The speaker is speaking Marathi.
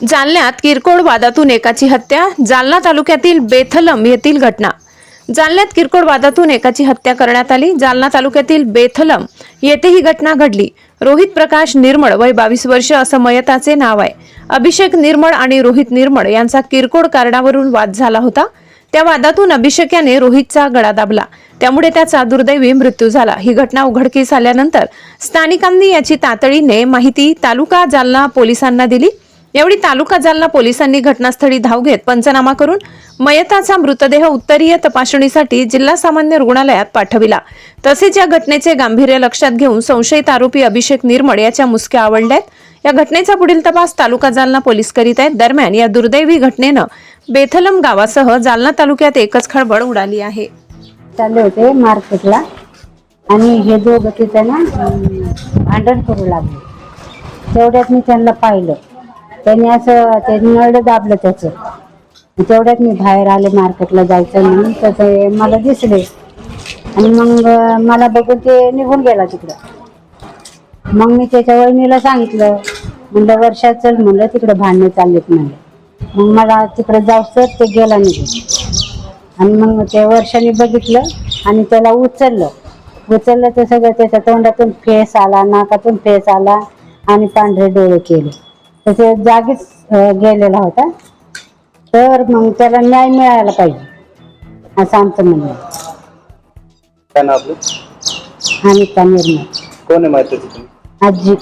जालन्यात किरकोळ वादातून एकाची हत्या जालना तालुक्यातील बेथलम येथील घटना. जालन्यात किरकोळ वादातून एकाची हत्या करण्यात आली. जालना तालुक्यातील बेथलम येथे ही घटना घडली. रोहित प्रकाश निर्मळ वय बावीस वर्ष असं मयताचे नाव आहे. अभिषेक निर्मळ आणि रोहित निर्मळ यांचा किरकोळ कारणावरून वाद झाला होता. त्या वादातून अभिषेक याने रोहितचा गळा दाबला. त्यामुळे त्याचा दुर्दैवी मृत्यू झाला. ही घटना उघडकीस आल्यानंतर स्थानिकांनी याची तातडीने माहिती तालुका जालना पोलिसांना दिली. यावेळी तालुका जालना पोलिसांनी घटनास्थळी धाव घेत पंचनामा करून मयताचा मृतदेह उत्तरीय तपासणीसाठी जिल्हा सामान्य रुग्णालयात पाठविला. तसेच या घटनेचे गांभीर्य लक्षात घेऊन संशयित आरोपी अभिषेक निर्मळ याच्या मुसक्या आवडल्यात. या घटनेचा पुढील तपास तालुका जालना पोलीस करीत आहेत. दरम्यान या दुर्दैवी घटनेनं बेथलम गावासह जालना तालुक्यात एकच खळबळ उडाली आहे. चालले होते मार्केटला आणि हे दोघं तिथं ना भांडण करू लागले. तेवढ्यात मी त्यांना पाहिलं. त्यांनी असं त्यांनी नळ दाबलं त्याचं. तेवढ्यात मी बाहेर आले मार्केटला जायचं म्हणून तर मला दिसले. आणि मग मला बघून ते निघून गेला तिकडं. मग मी त्याच्या वहिनीला सांगितलं म्हणलं वर्षात चल म्हणलं तिकडं भांडणं चाललेत म्हणलं. मग मला तिकडं जाऊस ते गेला निघून. आणि मग ते वर्षाने बघितलं आणि त्याला उचललं. उचललं तर सगळं त्याच्या तोंडातून फेस आला नाकातून फेस आला आणि पांढरे डोळे केले. तर ते जागीच गेलेला होता. तर मग त्याला न्याय मिळायला पाहिजे असं आमचं म्हणणं आहे. काय नाव आपलं? अनिता निर्मळ कोण आहे माहिती तुम्ही? आजी.